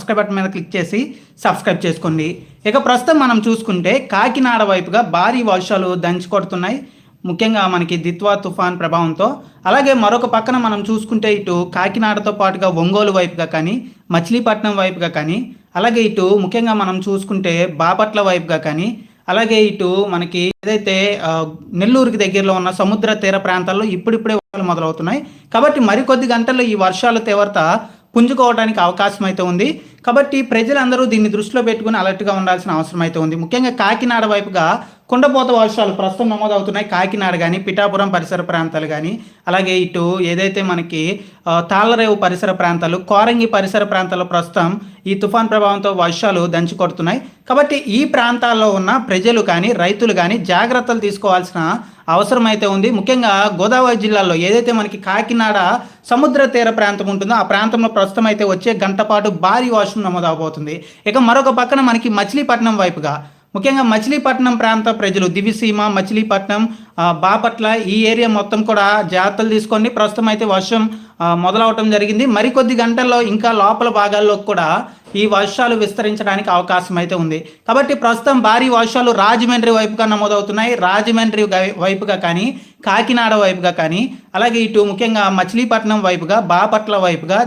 Subscribe button మీద click చేసి subscribe చేసుకోండి. ఇక ప్రస్తుతం మనం చూసుకుంటే కాకినాడ వైపుగా భారీ వర్షాలు దంచి కొడుతున్నాయి ముఖ్యంగా మనకి దిత్వా తుఫాన్ ప్రభావంతో. అలాగే మరొక పక్కన మనం చూసుకుంటే ఇటు కాకినాడతో పాటుగా ఒంగోలు వైపుగా కానీ మచిలీపట్నం వైపుగా కానీ అలాగే ఇటు ముఖ్యంగా మనం చూసుకుంటే బాపట్ల వైపుగా కానీ అలాగే ఇటు మనకి ఏదైతే నెల్లూరుకి దగ్గరలో ఉన్న సముద్ర తీర ప్రాంతాల్లో ఇప్పుడిప్పుడే వర్షాలు మొదలవుతున్నాయి. కాబట్టి మరికొద్ది గంటల్లో ఈ వర్షాల తీవ్రత పుంజుకోవడానికి అవకాశం అయితే ఉంది. కాబట్టి ప్రజలందరూ దీన్ని దృష్టిలో పెట్టుకుని అలర్ట్గా ఉండాల్సిన అవసరం అయితే ఉంది. ముఖ్యంగా కాకినాడ వైపుగా కుండపోత వర్షాలు ప్రస్తుతం నమోదవుతున్నాయి. కాకినాడ కానీ పిఠాపురం పరిసర ప్రాంతాలు కానీ అలాగే ఇటు ఏదైతే మనకి తాళ్ళరేవు పరిసర ప్రాంతాలు కోరంగి పరిసర ప్రాంతాల్లో ప్రస్తుతం ఈ తుఫాన్ ప్రభావంతో వర్షాలు దంచి కొడుతున్నాయి. కాబట్టి ఈ ప్రాంతాల్లో ఉన్న ప్రజలు కానీ రైతులు కానీ జాగ్రత్తలు తీసుకోవాల్సిన అవసరం అయితే ఉంది. ముఖ్యంగా గోదావరి జిల్లాలో ఏదైతే మనకి కాకినాడ సముద్ర తీర ప్రాంతం ఉంటుందో ఆ ప్రాంతంలో ప్రస్తుతం అయితే వచ్చే గంట పాటు భారీ వర్షం నమోదవబోతుంది. ఇక మరొక పక్కన మనకి మచిలీపట్నం వైపుగా. ముఖ్యంగా మచిలీపట్నం ప్రాంత ప్రజలు దివిసీమ మచిలీపట్నం బాపట్ల ఈ ఏరియా మొత్తం కూడా జాగ్రత్తలు తీసుకోండి. ప్రస్తుతం అయితే వర్షం మొదలవటం జరిగింది. మరికొద్ది గంటల్లో ఇంకా లోపల భాగాల్లో కూడా ఈ వర్షాలు విస్తరించడానికి అవకాశం అయితే ఉంది. కాబట్టి ప్రస్తుతం భారీ వర్షాలు రాజమండ్రి వైపుగా నమోదవుతున్నాయి. రాజమండ్రి వైపుగా కానీ కాకినాడ వైపుగా కానీ అలాగే ఇటు ముఖ్యంగా మచిలీపట్నం వైపుగా బాపట్ల వైపుగా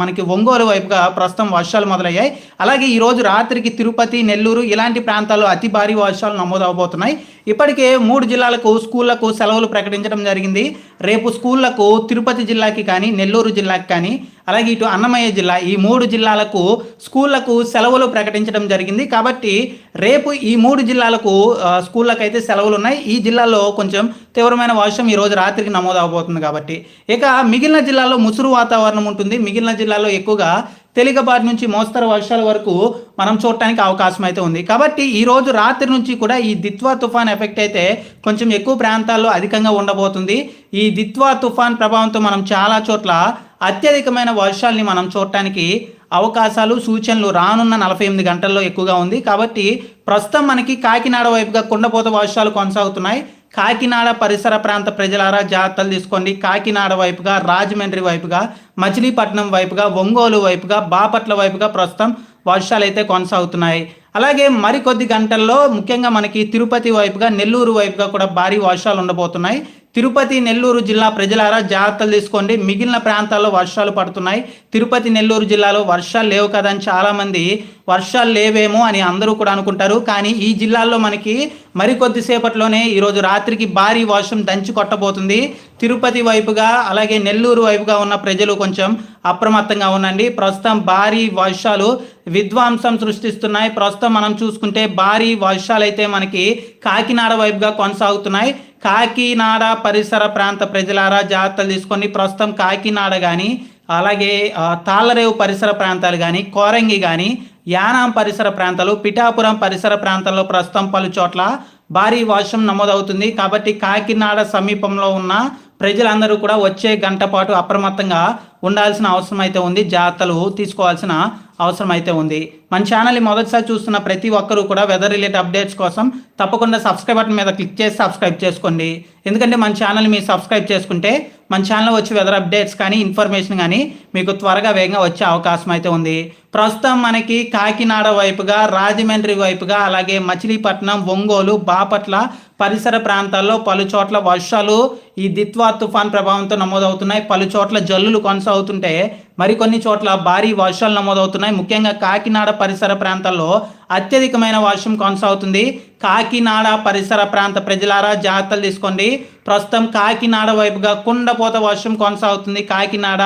మనకి ఒంగోలు వైపుగా ప్రస్తుతం వర్షాలు మొదలయ్యాయి. అలాగే ఈరోజు రాత్రికి తిరుపతి నెల్లూరు ఇలాంటి ప్రాంతాల్లో అతి భారీ వర్షాలు నమోదవబోతున్నాయి. ఇప్పటికే మూడు జిల్లాలకు స్కూళ్ళకు సెలవులు ప్రకటించడం జరిగింది. రేపు స్కూళ్ళకు తిరుపతి జిల్లాకి కానీ నెల్లూరు జిల్లాకి కానీ అలాగే ఇటు అన్నమయ్య జిల్లా ఈ మూడు జిల్లాలకు స్కూళ్ళకు సెలవులు ప్రకటించడం జరిగింది. కాబట్టి రేపు ఈ మూడు జిల్లాలకు స్కూళ్ళకు అయితే సెలవులు ఉన్నాయి ఈ జిల్లాలో కొంచెం తీవ్రమైన వర్షం ఈ రోజు రాత్రికి నమోదు అవబోతుంది కాబట్టి. ఇక మిగిలిన జిల్లాలో ముసురు వాతావరణం ఉంటుంది. మిగిలిన జిల్లాలో ఎక్కువగా తేలికపాటి నుంచి మోస్తరు వర్షాల వరకు మనం చూడటానికి అవకాశం అయితే ఉంది. కాబట్టి ఈ రోజు రాత్రి నుంచి కూడా ఈ దిత్వా తుఫాన్ ఎఫెక్ట్ అయితే కొంచెం ఎక్కువ ప్రాంతాల్లో అధికంగా ఉండబోతుంది. ఈ దిత్వా తుఫాన్ ప్రభావంతో మనం చాలా చోట్ల అత్యధికమైన వర్షాల్ని మనం చూడటానికి అవకాశాలు సూచనలు రానున్న నలభై ఎనిమిది గంటల్లో ఎక్కువగా ఉంది. కాబట్టి ప్రస్తుతం మనకి కాకినాడ వైపుగా కుండపోత వర్షాలు కొనసాగుతున్నాయి. కాకినాడ పరిసర ప్రాంత ప్రజలారా జాగ్రత్తలు తీసుకోండి. కాకినాడ వైపుగా రాజమండ్రి వైపుగా మచిలీపట్నం వైపుగా ఒంగోలు వైపుగా బాపట్ల వైపుగా ప్రస్తుతం వర్షాలు అయితే కొనసాగుతున్నాయి. అలాగే మరికొద్ది గంటల్లో ముఖ్యంగా మనకి తిరుపతి వైపుగా నెల్లూరు వైపుగా కూడా భారీ వర్షాలు ఉండబోతున్నాయి. తిరుపతి నెల్లూరు జిల్లా ప్రజలారా జాగ్రత్తలు తీసుకోండి. మిగిలిన ప్రాంతాల్లో వర్షాలు పడుతున్నాయి. తిరుపతి నెల్లూరు జిల్లాలో వర్షాలు లేవు కదా అని చాలామంది. వర్షాలు లేవేమో అని అందరూ కూడా అనుకుంటారు. కానీ ఈ జిల్లాల్లో మనకి మరికొద్దిసేపట్లోనే ఈరోజు రాత్రికి భారీ వర్షం దంచి కొట్టబోతుంది. తిరుపతి వైపుగా అలాగే నెల్లూరు వైపుగా ఉన్న ప్రజలు కొంచెం అప్రమత్తంగా ఉండండి. ప్రస్తుతం భారీ వర్షాలు విద్వాంసం సృష్టిస్తున్నాయి. ప్రస్తుతం మనం చూసుకుంటే భారీ వర్షాలు అయితే మనకి కాకినాడ వైపుగా కొనసాగుతున్నాయి. కాకినాడ పరిసర ప్రాంత ప్రజలారా జాగ్రత్తలు తీసుకొని ప్రస్తుతం కాకినాడ కానీ అలాగే తాళ్ళరేవు పరిసర ప్రాంతాలు కానీ కోరంగి కానీ యానాం పరిసర ప్రాంతాలు పిఠాపురం పరిసర ప్రాంతాల్లో ప్రస్తుతం పలు చోట్ల భారీ వర్షం నమోదవుతుంది. కాబట్టి కాకినాడ సమీపంలో ఉన్న ప్రజలందరూ కూడా వచ్చే గంట పాటు అప్రమత్తంగా ఉండాల్సిన అవసరం అయితే ఉంది జాగ్రత్తలు తీసుకోవాల్సిన అవసరం అయితే ఉంది. మన ఛానల్ని మొదటిసారి చూస్తున్న ప్రతి ఒక్కరూ కూడా వెదర్ రిలేటెడ్ అప్డేట్స్ కోసం తప్పకుండా సబ్స్క్రైబ్ బటన్ మీద క్లిక్ చేసి సబ్స్క్రైబ్ చేసుకోండి. ఎందుకంటే మన ఛానల్ని మీరు సబ్స్క్రైబ్ చేసుకుంటే మన ఛానల్ వచ్చి వెదర్ అప్డేట్స్ కానీ ఇన్ఫర్మేషన్ కానీ మీకు త్వరగా వేగంగా వచ్చే అవకాశం అయితే ఉంది. ప్రస్తుతం మనకి కాకినాడ వైపుగా రాజమండ్రి వైపుగా అలాగే మచిలీపట్నం ఒంగోలు బాపట్ల పరిసర ప్రాంతాల్లో పలు చోట్ల వర్షాలు ఈ దిత్వా తుఫాన్ ప్రభావంతో నమోదవుతున్నాయి. పలు చోట్ల జల్లులు కొనసాగుతుంటే మరికొన్ని చోట్ల భారీ వర్షాలు నమోదవుతున్నాయి. ముఖ్యంగా కాకినాడ పరిసర ప్రాంతాల్లో అత్యధికమైన వర్షం కొనసాగుతుంది. కాకినాడ పరిసర ప్రాంత ప్రజలారా జాగ్రత్తలు తీసుకోండి. ప్రస్తుతం కాకినాడ వైపుగా కుండపోత వర్షం కొనసాగుతుంది. కాకినాడ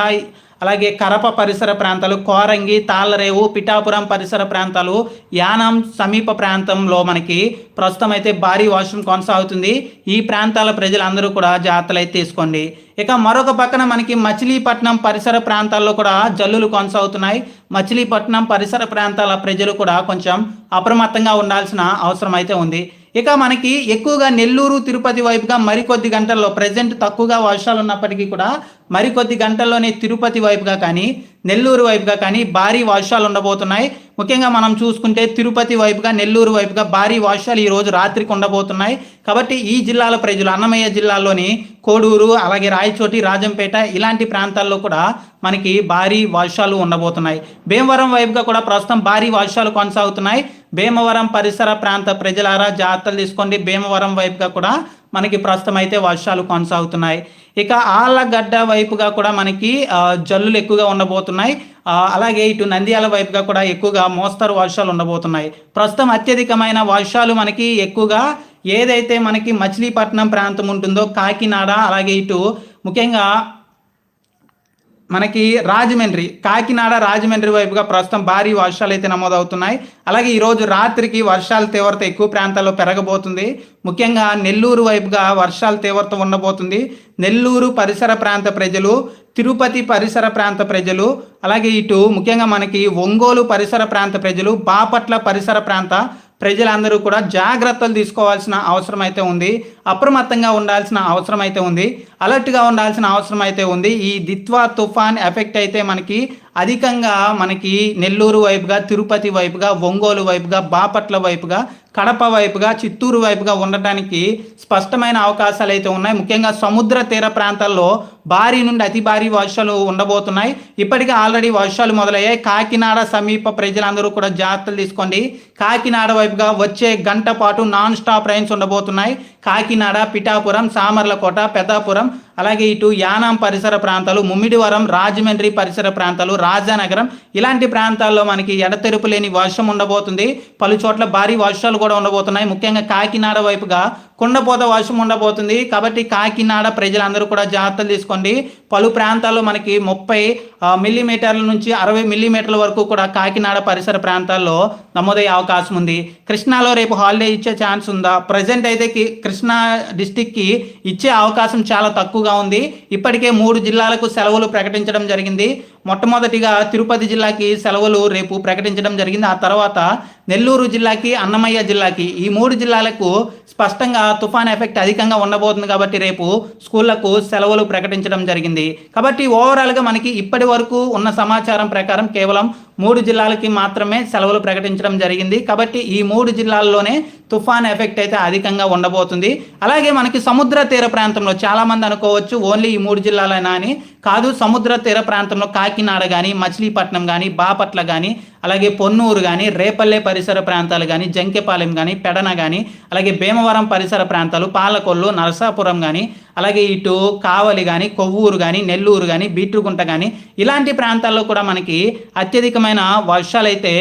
అలాగే కరప పరిసర ప్రాంతాలు కోరంగి తాళ్ళరేవు పిఠాపురం పరిసర ప్రాంతాలు యానాం సమీప ప్రాంతంలో మనకి ప్రస్తుతం అయితే భారీ వర్షం కొనసాగుతుంది. ఈ ప్రాంతాల ప్రజలందరూ కూడా జాగ్రత్తలు అయితే తీసుకోండి. ఇక మరొక పక్కన మనకి మచిలీపట్నం పరిసర ప్రాంతాల్లో కూడా జల్లులు కొనసాగుతున్నాయి. మచిలీపట్నం పరిసర ప్రాంతాల ప్రజలు కూడా కొంచెం అప్రమత్తంగా ఉండాల్సిన అవసరం అయితే ఉంది. ఇక మనకి ఎక్కువగా నెల్లూరు తిరుపతి వైపుగా మరికొద్ది గంటల్లో ప్రజెంట్ తక్కువగా వర్షాలు ఉన్నప్పటికీ కూడా మరికొద్ది గంటల్లోనే తిరుపతి వైపుగా కానీ నెల్లూరు వైపుగా కానీ భారీ వర్షాలు ఉండబోతున్నాయి. ముఖ్యంగా మనం చూసుకుంటే తిరుపతి వైపుగా నెల్లూరు వైపుగా భారీ వర్షాలు ఈరోజు రాత్రికి ఉండబోతున్నాయి. కాబట్టి ఈ జిల్లాల ప్రజలు అన్నమయ్య జిల్లాలోని కోడూరు అలాగే రాయచోటి రాజంపేట ఇలాంటి ప్రాంతాల్లో కూడా మనకి భారీ వర్షాలు ఉండబోతున్నాయి. భీమవరం వైపుగా కూడా ప్రస్తుతం భారీ వర్షాలు కొనసాగుతున్నాయి. భీమవరం పరిసర ప్రాంత ప్రజలారా జాగ్రత్తలు తీసుకోండి. భీమవరం వైపుగా కూడా మనకి ప్రస్తుతం అయితే వర్షాలు కొనసాగుతున్నాయి. ఇక ఆళ్ళగడ్డ వైపుగా కూడా మనకి జల్లులు ఎక్కువగా ఉండబోతున్నాయి. అలాగే ఇటు నంద్యాల వైపుగా కూడా ఎక్కువగా మోస్తరు వర్షాలు ఉండబోతున్నాయి. ప్రస్తుతం అత్యధికమైన వర్షాలు మనకి ఎక్కువగా ఏదైతే మనకి మచిలీపట్నం ప్రాంతం ఉంటుందో కాకినాడ అలాగే ఇటు ముఖ్యంగా మనకి రాజమండ్రి కాకినాడ రాజమండ్రి వైపుగా ప్రస్తుతం భారీ వర్షాలు అయితే నమోదవుతున్నాయి. అలాగే ఈరోజు రాత్రికి వర్షాల తీవ్రత ఎక్కువ ప్రాంతాల్లో పెరగబోతుంది. ముఖ్యంగా నెల్లూరు వైపుగా వర్షాల తీవ్రత ఉండబోతుంది. నెల్లూరు పరిసర ప్రాంత ప్రజలు తిరుపతి పరిసర ప్రాంత ప్రజలు అలాగే ఇటు ముఖ్యంగా మనకి ఒంగోలు పరిసర ప్రాంత ప్రజలు బాపట్ల పరిసర ప్రాంత ప్రజలందరూ కూడా జాగ్రత్తలు తీసుకోవాల్సిన అవసరం అయితే ఉంది అప్రమత్తంగా ఉండాల్సిన అవసరం అయితే ఉంది అలర్ట్గా ఉండాల్సిన అవసరం అయితే ఉంది. ఈ దిత్వా తుఫాన్ ఎఫెక్ట్ అయితే మనకి అధికంగా మనకి నెల్లూరు వైపుగా తిరుపతి వైపుగా ఒంగోలు వైపుగా బాపట్ల వైపుగా కడప వైపుగా చిత్తూరు వైపుగా ఉండటానికి స్పష్టమైన అవకాశాలు అయితే ఉన్నాయి. ముఖ్యంగా సముద్ర తీర ప్రాంతాల్లో భారీ నుండి అతి భారీ వర్షాలు ఉండబోతున్నాయి. ఇప్పటికే ఆల్రెడీ వర్షాలు మొదలయ్యాయి. కాకినాడ సమీప ప్రజలందరూ కూడా జాగ్రత్తలు తీసుకోండి. కాకినాడ వైపుగా వచ్చే గంట పాటు నాన్ స్టాప్ రైన్స్ ఉండబోతున్నాయి. కాకినాడ పిఠాపురం సామర్లకోట పెద్దాపురం అలాగే ఇటు యానాం పరిసర ప్రాంతాలు ముమ్మిడివరం రాజమండ్రి పరిసర ప్రాంతాలు రాజానగరం ఇలాంటి ప్రాంతాల్లో మనకి ఎడతెరుపు లేని వర్షం ఉండబోతుంది. పలు చోట్ల భారీ వర్షాలు కూడా ఉండబోతున్నాయి. ముఖ్యంగా కాకినాడ వైపుగా కుండపోత వర్షం ఉండబోతుంది. కాబట్టి కాకినాడ ప్రజలందరూ కూడా జాగ్రత్తలు తీసుకోండి. పలు ప్రాంతాల్లో మనకి ముప్పై మిల్లీమీటర్ల నుంచి అరవై మిల్లీమీటర్ల వరకు కూడా కాకినాడ పరిసర ప్రాంతాల్లో నమోదయ్యే అవకాశం ఉంది. కృష్ణాలో రేపు హాలిడే ఇచ్చే ఛాన్స్ ఉందా? ప్రజెంట్ అయితే కృష్ణా డిస్టిక్కి ఇచ్చే అవకాశం చాలా తక్కువ ఎక్కువగా ఉంది. ఇప్పటికే మూడు జిల్లాలకు సెలవులు ప్రకటించడం జరిగింది. మొట్టమొదటిగా తిరుపతి జిల్లాకి సెలవులు రేపు ప్రకటించడం జరిగింది. ఆ తర్వాత నెల్లూరు జిల్లాకి అన్నమయ్య జిల్లాకి ఈ మూడు జిల్లాలకు స్పష్టంగా తుఫాన్ ఎఫెక్ట్ అధికంగా ఉండబోతుంది కాబట్టి రేపు స్కూళ్ళకు సెలవులు ప్రకటించడం జరిగింది. కాబట్టి ఓవరాల్గా మనకి ఇప్పటి వరకు ఉన్న సమాచారం ప్రకారం కేవలం మూడు జిల్లాలకి మాత్రమే సెలవులు ప్రకటించడం జరిగింది. కాబట్టి ఈ మూడు జిల్లాల్లోనే తుఫాన్ ఎఫెక్ట్ అయితే అధికంగా ఉండబోతుంది. అలాగే మనకి సముద్ర తీర ప్రాంతంలో చాలామంది అనుకోవచ్చు ఓన్లీ ఈ మూడు జిల్లాలైనా అని. కాదు సముద్ర తీర ప్రాంతంలో కాకి కాకినాడ కానీ మచిలీపట్నం కానీ బాపట్ల కానీ అలాగే పొన్నూరు కానీ రేపల్లె పరిసర ప్రాంతాలు కానీ జంకెపాలెం కానీ పెడన కానీ అలాగే భీమవరం పరిసర ప్రాంతాలు పాలకొల్లు నరసాపురం కానీ అలాగే ఇటు కావలి కానీ కొవ్వూరు కానీ నెల్లూరు కానీ బీట్రుగుంట కానీ ఇలాంటి ప్రాంతాల్లో కూడా మనకి అత్యధికమైన వర్షాలు అయితే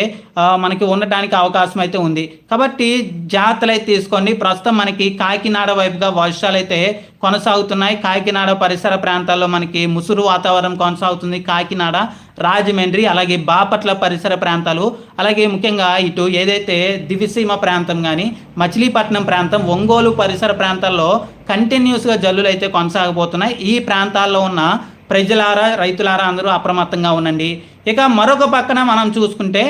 మనకి ఉండటానికి అవకాశం అయితే ఉంది. కాబట్టి జాగ్రత్తలు అయితే తీసుకోండి. ప్రస్తుతం మనకి కాకినాడ వైపుగా వర్షాలు అయితే కొనసాగుతున్నాయి. కాకినాడ పరిసర ప్రాంతాల్లో మనకి ముసురు వాతావరణం కొనసాగుతుంది. కాకినాడ రాజమండ్రి అలాగే బాపట్ల పరిసర ప్రాంతాలు అలాగే ముఖ్యంగా ఇటు ఏదైతే దివిసీమ ప్రాంతం కానీ మచిలీపట్నం ప్రాంతం ఒంగోలు పరిసర ప్రాంతాల్లో కంటిన్యూస్గా జల్లులు అయితే కొనసాగబోతున్నాయి. ఈ ప్రాంతాల్లో ఉన్న ప్రజలారా రైతులారా అందరూ అప్రమత్తంగా ఉండండి. ఇక మరొక పక్కన మనం చూసుకుంటే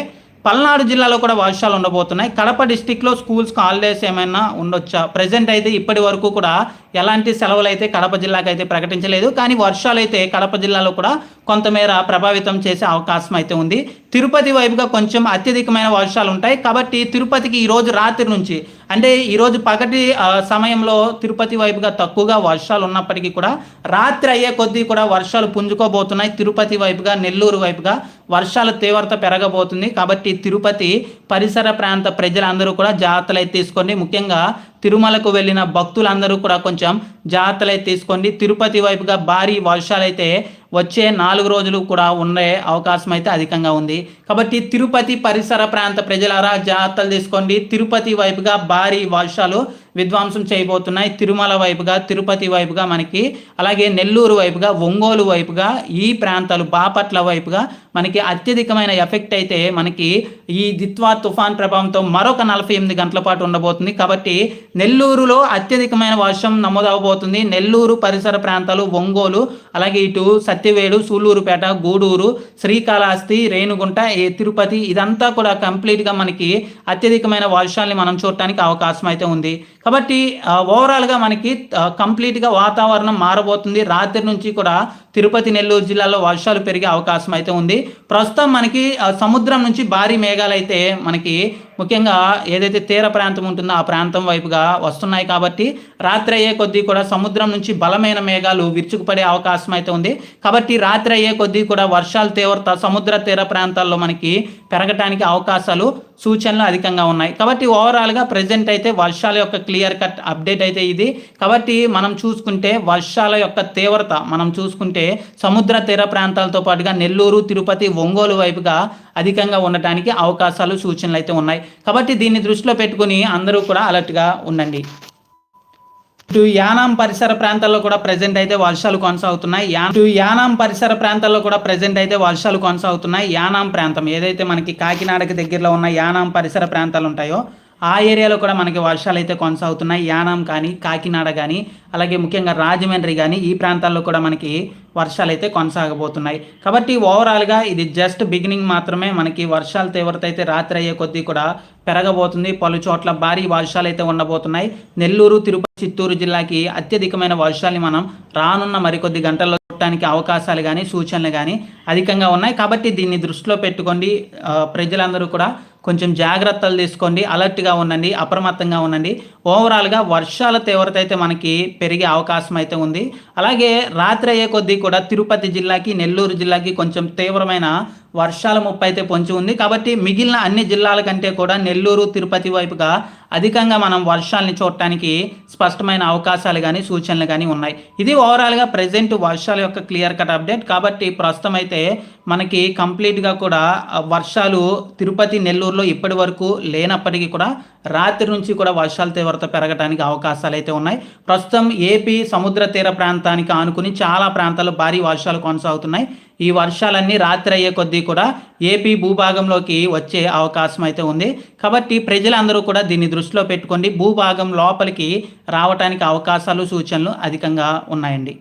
పల్నాడు జిల్లాలో కూడా వర్షాలు ఉండబోతున్నాయి. కడప డిస్టిక్లో స్కూల్స్కి హాలిడేస్ ఏమైనా ఉండొచ్చా? ప్రజెంట్ అయితే ఇప్పటి వరకు కూడా ఎలాంటి సెలవులు అయితే కడప జిల్లాకు అయితే ప్రకటించలేదు కానీ వర్షాలు అయితే కడప జిల్లాలో కూడా కొంతమేర ప్రభావితం చేసే అవకాశం అయితే ఉంది. తిరుపతి వైపుగా కొంచెం అత్యధికమైన వర్షాలు ఉంటాయి. కాబట్టి తిరుపతికి ఈరోజు రాత్రి నుంచి అంటే ఈరోజు పగటి సమయంలో తిరుపతి వైపుగా తక్కువగా వర్షాలు ఉన్నప్పటికీ కూడా రాత్రి అయ్యే కొద్దీ కూడా వర్షాలు పుంజుకోబోతున్నాయి. తిరుపతి వైపుగా నెల్లూరు వైపుగా వర్షాల తీవ్రత పెరగబోతుంది. కాబట్టి తిరుపతి పరిసర ప్రాంత ప్రజలందరూ కూడా జాగ్రత్తలు అయితే తీసుకోండి. ముఖ్యంగా తిరుమలకు వెళ్ళిన భక్తులందరూ కూడా కొంచెం జాగ్రత్తలు అయితే తీసుకోండి. తిరుపతి వైపుగా భారీ వర్షాలు అయితే వచ్చే నాలుగు రోజులు కూడా ఉండే అవకాశం అయితే అధికంగా ఉంది. కాబట్టి తిరుపతి పరిసర ప్రాంత ప్రజలారా జాగ్రత్తలు తీసుకోండి. తిరుపతి వైపుగా భారీ వర్షాలు విధ్వంసం చేయబోతున్నాయి. తిరుమల వైపుగా తిరుపతి వైపుగా మనకి అలాగే నెల్లూరు వైపుగా ఒంగోలు వైపుగా ఈ ప్రాంతాలు బాపట్ల వైపుగా మనకి అత్యధికమైన ఎఫెక్ట్ అయితే మనకి ఈ దిత్వా తుఫాన్ ప్రభావంతో మరొక నలభై ఎనిమిది గంటల పాటు ఉండబోతుంది. కాబట్టి నెల్లూరులో అత్యధికమైన వర్షం నమోదవబోతుంది నెల్లూరు పరిసర ప్రాంతాలు ఒంగోలు అలాగే ఇటు సత్యవేడు సూళ్ళూరుపేట గూడూరు శ్రీకాళహస్తి రేణుగుంట ఏ తిరుపతి ఇదంతా కూడా కంప్లీట్గా మనకి అత్యధికమైన వర్షాలని మనం చూడటానికి అవకాశం అయితే ఉంది. కాబట్టి ఓవరాల్గా మనకి కంప్లీట్గా వాతావరణం మారబోతుంది. రాత్రి నుంచి కూడా తిరుపతి నెల్లూరు జిల్లాలో వర్షాలు పెరిగే అవకాశం అయితే ఉంది. ప్రస్తుతం మనకి సముద్రం నుంచి భారీ మేఘాలు అయితే మనకి ముఖ్యంగా ఏదైతే తీర ప్రాంతం ఉంటుందో ఆ ప్రాంతం వైపుగా వస్తున్నాయి కాబట్టి రాత్రి అయ్యే కొద్దీ కూడా సముద్రం నుంచి బలమైన మేఘాలు విరుచుకుపడే అవకాశం అయితే ఉంది. కాబట్టి రాత్రి అయ్యే కొద్దీ కూడా వర్షాల తీవ్రత సముద్ర తీర ప్రాంతాల్లో మనకి పెరగటానికి అవకాశాలు సూచనలు అధికంగా ఉన్నాయి. కాబట్టి ఓవరాల్గా ప్రజెంట్ అయితే వర్షాల యొక్క క్లియర్ కట్ అప్డేట్ అయితే ఇది. కాబట్టి మనం చూసుకుంటే వర్షాల యొక్క తీవ్రత మనం చూసుకుంటే సముద్ర తీర ప్రాంతాలతో పాటుగా నెల్లూరు తిరుపతి ఒంగోలు వైపుగా అధికంగా ఉండటానికి అవకాశాలు సూచనలు అయితే ఉన్నాయి. కాబట్టి దీన్ని దృష్టిలో పెట్టుకుని అందరూ కూడా అలర్ట్గా ఉండండి. ఇటు యానాం పరిసర ప్రాంతాల్లో కూడా ప్రజెంట్ అయితే వర్షాలు కొనసాగుతున్నాయి. ఇటు యానాం పరిసర ప్రాంతాల్లో కూడా ప్రజెంట్ అయితే వర్షాలు కొనసాగుతున్నాయి. యానాం ప్రాంతం ఏదైతే మనకి కాకినాడకి దగ్గరలో ఉన్న యానాం పరిసర ప్రాంతాలు ఉంటాయో ఆ ఏరియాలో కూడా మనకి వర్షాలు అయితే కొనసాగుతున్నాయి. యానాం కానీ కాకినాడ కానీ అలాగే ముఖ్యంగా రాజమండ్రి కానీ ఈ ప్రాంతాల్లో కూడా మనకి వర్షాలు అయితే కొనసాగబోతున్నాయి. కాబట్టి ఓవరాల్గా ఇది జస్ట్ బిగినింగ్ మాత్రమే. మనకి వర్షాల తీవ్రత అయితే రాత్రి అయ్యే కొద్దీ కూడా పెరగబోతుంది. పలు చోట్ల భారీ వర్షాలు అయితే ఉండబోతున్నాయి. నెల్లూరు తిరుపతి చిత్తూరు జిల్లాకి అత్యధికమైన వర్షాలని మనం రానున్న మరికొద్ది గంటల్లో చూడటానికి అవకాశాలు కానీ సూచనలు కానీ అధికంగా ఉన్నాయి. కాబట్టి దీన్ని దృష్టిలో పెట్టుకోండి. ప్రజలందరూ కూడా కొంచెం జాగ్రత్తలు తీసుకోండి అలర్ట్గా ఉండండి అప్రమత్తంగా ఉండండి. ఓవరాల్గా వర్షాల తీవ్రత అయితే మనకి పెరిగే అవకాశం అయితే ఉంది. అలాగే రాత్రి అయ్యే కొద్దీ కూడా తిరుపతి జిల్లాకి నెల్లూరు జిల్లాకి కొంచెం తీవ్రమైన వర్షాల ముప్పు అయితే పొంచి ఉంది. కాబట్టి మిగిలిన అన్ని జిల్లాల కంటే కూడా నెల్లూరు తిరుపతి వైపుగా అధికంగా మనం వర్షాలని చూడటానికి స్పష్టమైన అవకాశాలు కానీ సూచనలు కానీ ఉన్నాయి. ఇది ఓవరాల్గా ప్రజెంట్ వర్షాల యొక్క క్లియర్ కట్ అప్డేట్ కాబట్టి ప్రస్తుతం అయితే మనకి కంప్లీట్గా కూడా వర్షాలు తిరుపతి నెల్లూరులో ఇప్పటి వరకు లేనప్పటికీ కూడా రాత్రి నుంచి కూడా వర్షాల తీవ్రత పెరగడానికి అవకాశాలు అయితే ఉన్నాయి. ప్రస్తుతం ఏపీ సముద్ర తీర ప్రాంతానికి ఆనుకుని చాలా ప్రాంతాల్లో భారీ వర్షాలు కొనసాగుతున్నాయి. ఈ వర్షాలన్నీ రాత్రి అయ్యే కొద్దీ కూడా ఏపీ భూభాగంలోకి వచ్చే అవకాశం అయితే ఉంది. కాబట్టి ప్రజలందరూ కూడా దీన్ని దృష్టిలో పెట్టుకోండి. భూభాగం లోపలికి రావడానికి అవకాశాలు సూచనలు అధికంగా ఉన్నాయండి.